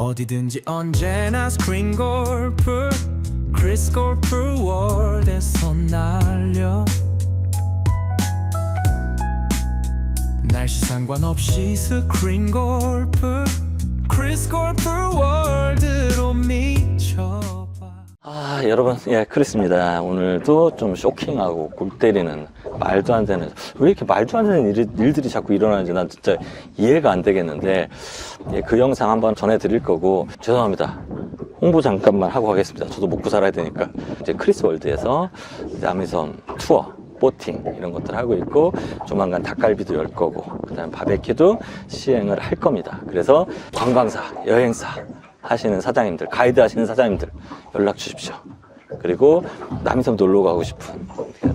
어디든지 언제나 스크린 골프 크리스 골프 월드에서 날려. 날씨 상관없이 스크린 골프 크리스 골프 월드로 미쳐봐 아, 여러분, 예, 크리스입니다. 오늘도 좀 쇼킹하고 골 때리는 말도 안 되는, 왜 이렇게 말도 안 되는 일, 일들이 자꾸 일어나는지 난 진짜 이해가 안 되겠는데, 예, 그 영상 한번 전해드릴 거고, 죄송합니다. 홍보 잠깐만 하고 가겠습니다. 저도 먹고 살아야 되니까. 이제 크리스 월드에서 남이섬 투어, 보팅 이런 것들 하고 있고 조만간 닭갈비도 열 거고 그다음 바베큐도 시행을 할 겁니다. 그래서 관광사, 여행사 하시는 사장님들, 가이드 하시는 사장님들 연락 주십시오. 그리고 남이섬 놀러 가고 싶은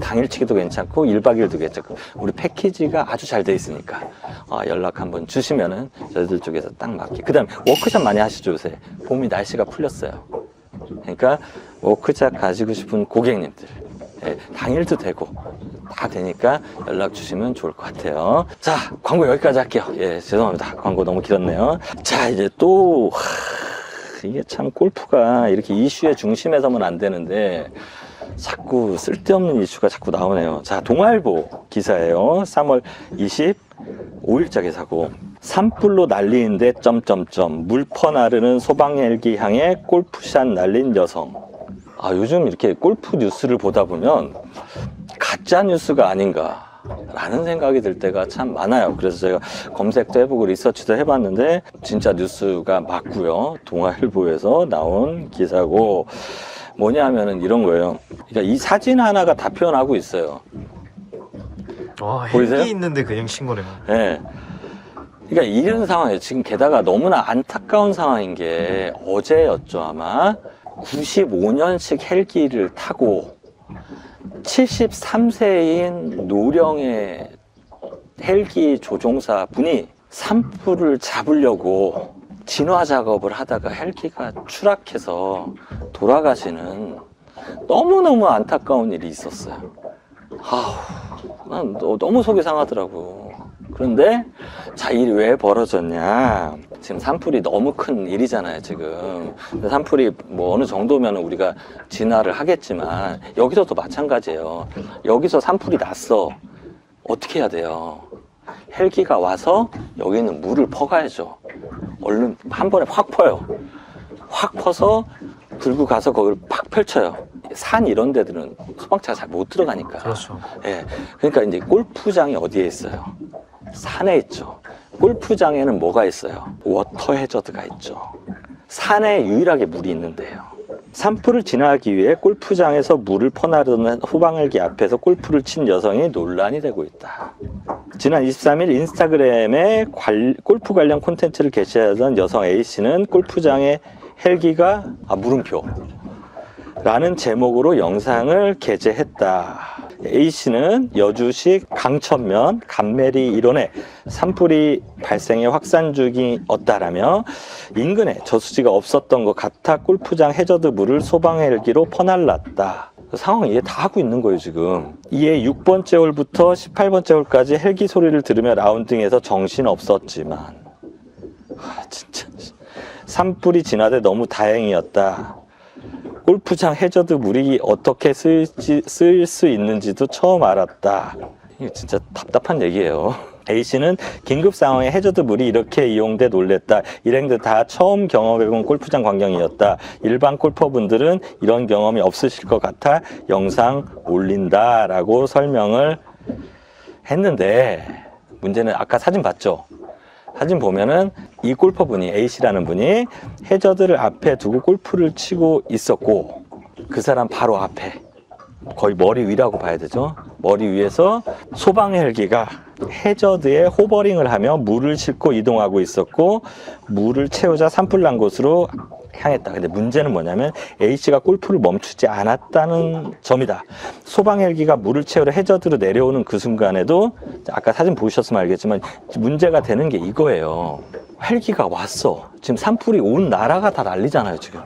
당일치기도 괜찮고 1박 2일도 괜찮고 우리 패키지가 아주 잘 돼 있으니까 어, 연락 한번 주시면은 저희들 쪽에서 딱 맞게 그 다음 워크숍 많이 하시죠 요새 봄이 날씨가 풀렸어요 그러니까 워크샵 가지고 싶은 고객님들 예, 당일도 되고 다 되니까 연락 주시면 좋을 것 같아요. 자, 광고 여기까지 할게요. 예, 죄송합니다. 광고 너무 길었네요. 자, 이제 또 하, 이게 참 골프가 이렇게 이슈의 중심에서만 안 되는데 자꾸 쓸데없는 이슈가 자꾸 나오네요. 자, 동아일보 기사예요. 3월 25일자 기사고 산불로 날리는데 점점점 물퍼 나르는 소방헬기 향해 골프샷 날린 여성. 아, 요즘 이렇게 골프 뉴스를 보다 보면 가짜 뉴스가 아닌가. 라는 생각이 들 때가 참 많아요. 그래서 제가 검색도 해보고 리서치도 해봤는데 진짜 뉴스가 맞고요. 동아일보에서 나온 기사고 뭐냐면은 이런 거예요. 그러니까 이 사진 하나가 다 표현하고 있어요. 와 보이세요? 헬기 있는데 그냥 신고래요. 예. 그러니까 이런 상황이에요. 지금 게다가 너무나 안타까운 상황인 게 어제였죠, 아마. 95년식 헬기를 타고 73세인 노령의 헬기 조종사 분이 산불을 잡으려고 진화 작업을 하다가 헬기가 추락해서 돌아가시는 너무너무 안타까운 일이 있었어요. 아우, 난 너- 너무 속이 상하더라고. 그런데 자, 일이 왜 벌어졌냐. 지금 산불이 너무 큰 일이잖아요, 지금. 산불이 뭐 어느 정도면 우리가 진화를 하겠지만 여기서도 마찬가지예요. 여기서 산불이 났어. 어떻게 해야 돼요? 헬기가 와서 여기 있는 물을 퍼가야죠. 얼른 한 번에 확 퍼요. 확 퍼서 들고 가서 거기를 팍 펼쳐요. 산 이런 데들은 소방차가 잘 못 들어가니까. 그렇죠. 예. 그러니까 이제 골프장이 어디에 있어요? 산에 있죠. 골프장에는 뭐가 있어요? 워터 해저드가 있죠. 산에 유일하게 물이 있는데요. 산불을 진화하기 위해 골프장에서 물을 퍼나르는 호방헬기 앞에서 골프를 친 여성이 논란이 되고 있다. 지난 23일 인스타그램에 관- 골프 관련 콘텐츠를 게시하던 여성 A씨는 골프장에 헬기가 아 물음표 라는 제목으로 영상을 게재했다. A씨는 여주시 강천면 감메리 일원에 산불이 발생해 확산 중이었다라며 인근에 저수지가 없었던 것 같아 골프장 해저드 물을 소방 헬기로 퍼날랐다. 상황 이해 다 하고 있는 거예요, 지금. 이에 6번째 홀부터 18번째 홀까지 헬기 소리를 들으며 라운딩에서 정신 없었지만, 하, 진짜. 산불이 진화돼 너무 다행이었다. 골프장 해저드 물이 어떻게 쓰일 수 있는지도 처음 알았다. 이게 진짜 답답한 얘기예요. A씨는 긴급 상황에 해저드 물이 이렇게 이용돼 놀랬다. 일행들 다 처음 경험해본 골프장 광경이었다. 일반 골퍼분들은 이런 경험이 없으실 것 같아 영상 올린다 라고 설명을 했는데 문제는 아까 사진 봤죠? 사진 보면은 이 골퍼분이 A씨라는 분이 해저드를 앞에 두고 골프를 치고 있었고 그 사람 바로 앞에 거의 머리 위라고 봐야 되죠. 머리 위에서 소방 헬기가 해저드에 호버링을 하며 물을 싣고 이동하고 있었고 물을 채우자 산불 난 곳으로 향했다. 근데 문제는 뭐냐면 A씨가 골프를 멈추지 않았다는 점이다. 소방 헬기가 물을 채우러 해저드로 내려오는 그 순간에도 아까 사진 보셨으면 알겠지만 문제가 되는 게 이거예요. 헬기가 왔어. 지금 산불이 온 나라가 다 난리잖아요, 지금.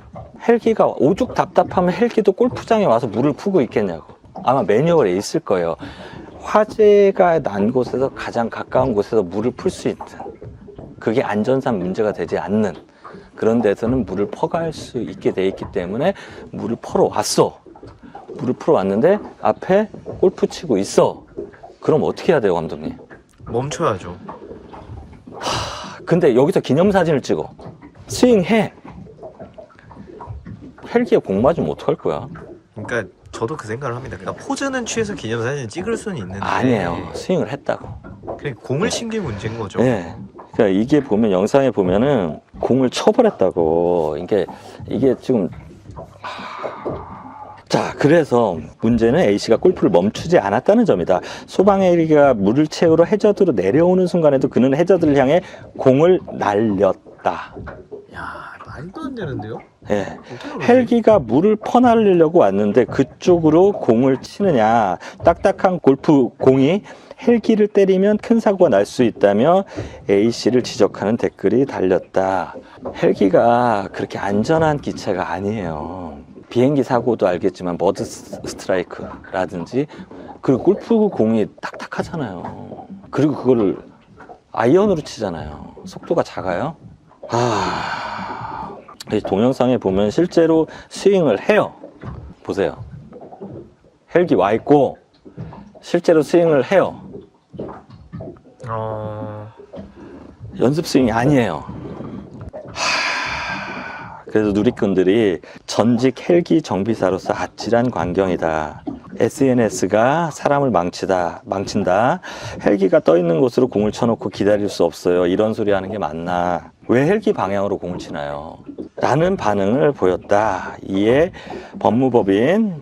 헬기가 오죽 답답하면 헬기도 골프장에 와서 물을 푸고 있겠냐고. 아마 매뉴얼에 있을 거예요. 화재가 난 곳에서 가장 가까운 곳에서 물을 풀 수 있는. 그게 안전상 문제가 되지 않는 그런 데서는 물을 퍼갈 수 있게 돼 있기 때문에 물을 퍼러 왔어. 물을 풀어 왔는데 앞에 골프 치고 있어. 그럼 어떻게 해야 돼요, 감독님? 멈춰야죠. 근데 여기서 기념사진을 찍어. 스윙해. 헬기에 공 맞으면 어떡할 거야? 그러니까 저도 그 생각을 합니다. 그러니까 포즈는 취해서 기념사진 찍을 수는 있는데 아니에요. 스윙을 했다고. 그냥 공을 친 게 문제인 거죠. 네. 그러니까 이게 보면 영상에 보면은 공을 쳐버렸다고. 이게 이게 지금 자, 그래서 문제는 A씨가 골프를 멈추지 않았다는 점이다. 소방헬기가 물을 채우러 해저드로 내려오는 순간에도 그는 해저드를 향해 공을 날렸다. 야 말도 안 되는데요? 예. 헬기가 물을 퍼날리려고 왔는데 그쪽으로 공을 치느냐. 딱딱한 골프 공이 헬기를 때리면 큰 사고가 날 수 있다며 A씨를 지적하는 댓글이 달렸다. 헬기가 그렇게 안전한 기체가 아니에요. 비행기 사고도 알겠지만 머드 스- 스트라이크라든지 그리고 골프 공이 딱딱하잖아요. 그리고 그거를 아이언으로 치잖아요. 속도가 작아요. 아, 이 동영상에 보면 실제로 스윙을 해요. 보세요. 헬기 와 있고 실제로 스윙을 해요. 어... 연습 스윙이 아니에요. 하, 그래서 누리꾼들이 전직 헬기 정비사로서 아찔한 광경이다. SNS가 사람을 망치다, 망친다. 헬기가 떠 있는 곳으로 공을 쳐놓고 기다릴 수 없어요. 이런 소리 하는 게 맞나? 왜 헬기 방향으로 공을 치나요? 라는 반응을 보였다. 이에 법무법인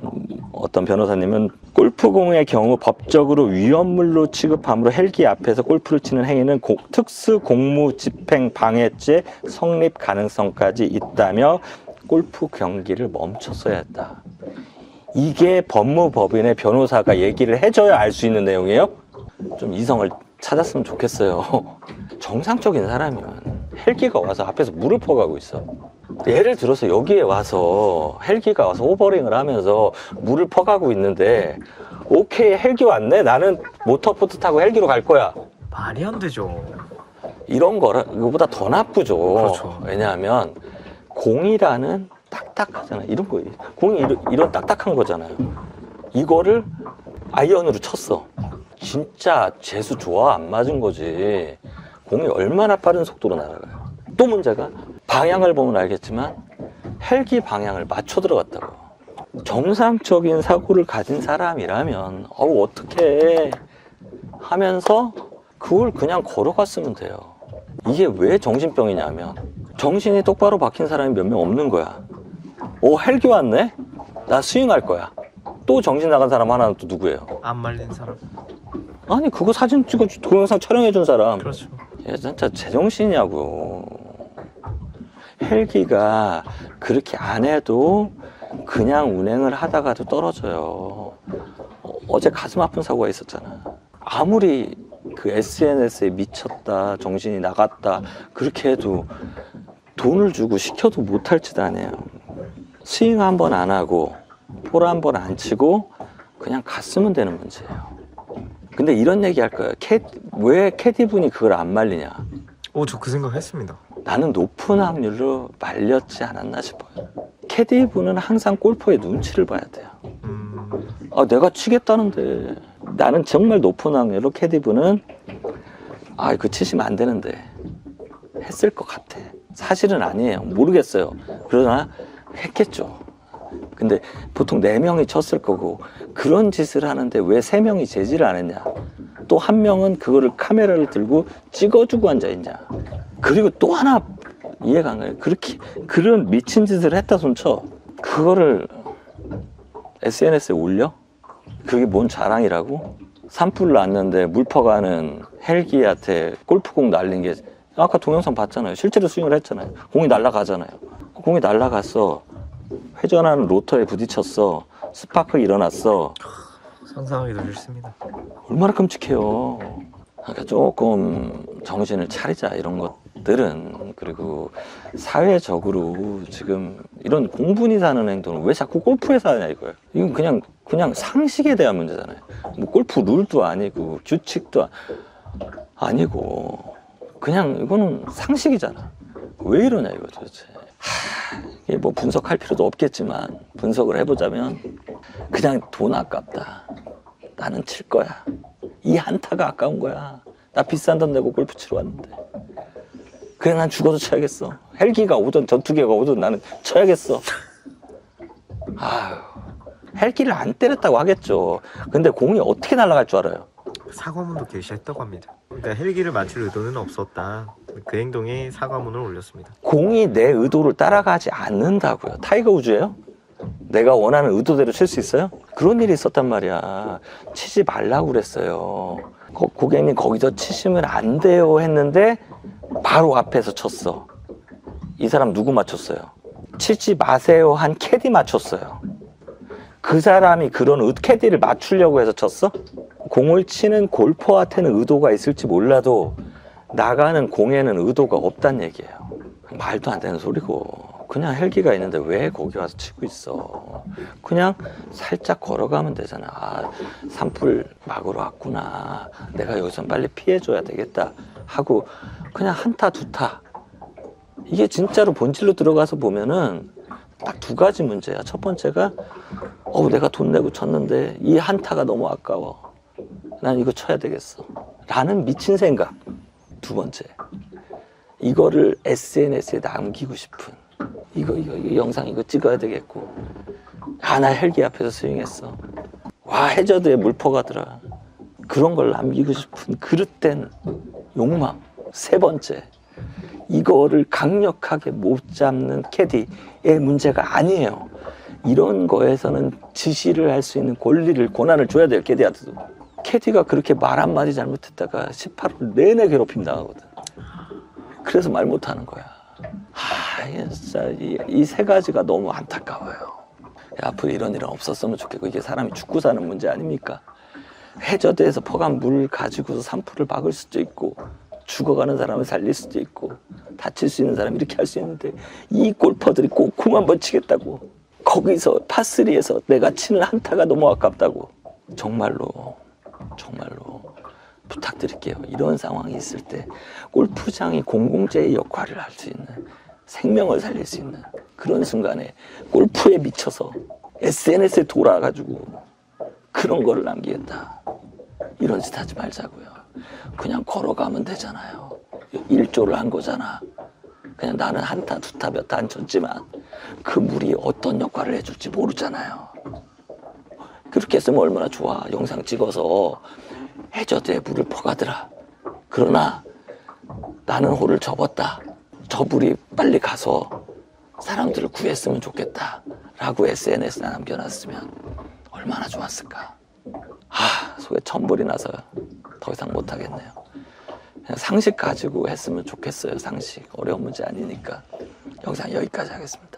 어떤 변호사님은 골프공의 경우 법적으로 위험물로 취급함으로 헬기 앞에서 골프를 치는 행위는 고- 특수 공무 집행 방해죄 성립 가능성까지 있다며 골프 경기를 멈췄어야 했다. 이게 법무법인의 변호사가 얘기를 해줘야 알 수 있는 내용이에요? 좀 이성을 찾았으면 좋겠어요. 정상적인 사람이면 헬기가 와서 앞에서 물을 퍼가고 있어. 예를 들어서 여기에 와서 헬기가 와서 오버링을 하면서 물을 퍼가고 있는데 오케이 헬기 왔네? 나는 모터보트 타고 헬기로 갈 거야. 말이 안 되죠. 이런 거라 이거보다 더 나쁘죠. 그렇죠. 왜냐하면 공이라는 딱딱하잖아 이런 거 공이 이런, 이런 딱딱한 거잖아요. 이거를 아이언으로 쳤어. 진짜 재수 좋아? 안 맞은 거지. 공이 얼마나 빠른 속도로 날아가요? 또 문제가 방향을 보면 알겠지만 헬기 방향을 맞춰 들어갔다고. 정상적인 사고를 가진 사람이라면 어우 어떻게 하면서 그걸 그냥 걸어갔으면 돼요. 이게 왜 정신병이냐면 정신이 똑바로 박힌 사람이 몇 명 없는 거야. 오 헬기 왔네? 나 스윙할 거야. 또 정신 나간 사람 하나는 또 누구예요? 안 말린 사람. 아니 그거 사진 찍어 동영상 촬영해 준 사람. 그렇죠. 얘 진짜 제정신이냐고. 헬기가 그렇게 안 해도 그냥 운행을 하다가도 떨어져요. 어, 어제 가슴 아픈 사고가 있었잖아. 아무리 그 SNS에 미쳤다, 정신이 나갔다, 그렇게 해도 돈을 주고 시켜도 못할 짓 아니에요. 스윙 한 번 안 하고, 볼 한 번 안 치고, 그냥 갔으면 되는 문제예요. 근데 이런 얘기 할 거예요. 캐, 왜 캐디분이 그걸 안 말리냐? 오, 저 그 생각 했습니다. 나는 높은 확률로 말렸지 않았나 싶어요. 캐디분은 항상 골퍼의 눈치를 봐야 돼요. 음, 아, 내가 치겠다는데. 나는 정말 높은 확률로 캐디분은 아, 이거 치시면 안 되는데. 했을 것 같아. 사실은 아니에요. 모르겠어요. 그러나 했겠죠. 근데 보통 네명이 쳤을 거고 그런 짓을 하는데 왜 세명이 제지를 안 했냐? 또 한 명은 그거를 카메라를 들고 찍어주고 앉아 있냐? 그리고 또 하나 이해가 안 가요. 그렇게 그런 미친 짓을 했다 손쳐. 그거를 SNS에 올려? 그게 뭔 자랑이라고? 산불 났는데 물 퍼가는 헬기한테 골프공 날린 게 아까 동영상 봤잖아요. 실제로 스윙을 했잖아요. 공이 날아가잖아요. 공이 날아갔어. 회전하는 로터에 부딪혔어. 스파크 일어났어. 상상하기도 싫습니다. 얼마나 끔찍해요. 그러니까 조금 정신을 차리자 이런 것들은 그리고 사회적으로 지금 이런 공분이 사는 행동은 왜 자꾸 골프에서 하냐 이거예요. 이건 그냥 그냥 상식에 대한 문제잖아요. 뭐 골프 룰도 아니고 규칙도 아- 아니고 그냥 이거는 상식이잖아. 왜 이러냐 이거 도대체. 하, 이게 뭐 분석할 필요도 없겠지만 분석을 해보자면 그냥 돈 아깝다. 나는 칠 거야. 이 한타가 아까운 거야. 나 비싼 돈 내고 골프 치러 왔는데. 그래 난 죽어도 쳐야겠어. 헬기가 오든 전투기가 오든 나는 쳐야겠어. 아휴, 헬기를 안 때렸다고 하겠죠. 근데 공이 어떻게 날아갈 줄 알아요? 사과문도 게시했다고 합니다. 그러니까 헬기를 맞출 의도는 없었다. 그 행동에 사과문을 올렸습니다. 공이 내 의도를 따라가지 않는다고요. 타이거 우즈예요? 내가 원하는 의도대로 칠수 있어요? 그런 일이 있었단 말이야. 치지 말라고 그랬어요. 거- 고객님 거기서 치시면 안 돼요 했는데 바로 앞에서 쳤어. 이 사람 누구 맞췄어요? 치지 마세요 한 캐디 맞췄어요. 그 사람이 그런 의- 캐디를 맞추려고 해서 쳤어? 공을 치는 골퍼한테는 의도가 있을지 몰라도 나가는 공에는 의도가 없단 얘기예요. 말도 안 되는 소리고 그냥 헬기가 있는데 왜 거기 와서 치고 있어? 그냥 살짝 걸어가면 되잖아. 아, 산불 막으러 왔구나. 내가 여기서 빨리 피해줘야 되겠다 하고 그냥 한타 두타 이게 진짜로 본질로 들어가서 보면은 딱 두 가지 문제야. 첫 번째가 어 내가 돈 내고 쳤는데 이 한타가 너무 아까워. 난 이거 쳐야 되겠어. 라는 미친 생각. 두 번째. 이거를 SNS에 남기고 싶은. 이거, 이거, 이거 영상 이거 찍어야 되겠고. 아, 나 헬기 앞에서 스윙했어. 와, 해저드에 물 퍼가더라. 그런 걸 남기고 싶은 그릇된 욕망. 세 번째. 이거를 강력하게 못 잡는 캐디의 문제가 아니에요. 이런 거에서는 지시를 할 수 있는 권리를, 권한을 줘야 돼요, 캐디한테도. 캐디가 그렇게 말 한마디 잘못했다가 18홀 내내 괴롭힘 당하거든. 그래서 말 못하는 거야. 하, 이게 진짜 이 세 가지가 너무 안타까워요. 야, 앞으로 이런 일은 없었으면 좋겠고 이게 사람이 죽고 사는 문제 아닙니까? 해저드에서 퍼간 물 가지고서 산불을 막을 수도 있고 죽어가는 사람을 살릴 수도 있고 다칠 수 있는 사람이 이렇게 할 수 있는데 이 골퍼들이 꼭 공 한번 치겠다고 거기서 파스리에서 내가 치는 한타가 너무 아깝다고 정말로 정말로 부탁드릴게요. 이런 상황이 있을 때 골프장이 공공재의 역할을 할 수 있는 생명을 살릴 수 있는 그런 순간에 골프에 미쳐서 SNS에 돌아가지고 그런 거를 남기겠다. 이런 짓 하지 말자고요. 그냥 걸어가면 되잖아요. 일조를 한 거잖아. 그냥 나는 한타, 두타, 몇 타 안 쳤지만 그 물이 어떤 역할을 해줄지 모르잖아요. 그렇게 했으면 얼마나 좋아. 영상 찍어서 해저드에 물을 퍼가더라. 그러나 나는 홀을 접었다. 저 물이 빨리 가서 사람들을 구했으면 좋겠다. 라고 SNS에 남겨놨으면 얼마나 좋았을까. 아, 속에 천불이 나서 더 이상 못하겠네요. 그냥 상식 가지고 했으면 좋겠어요. 상식. 어려운 문제 아니니까. 영상 여기까지 하겠습니다.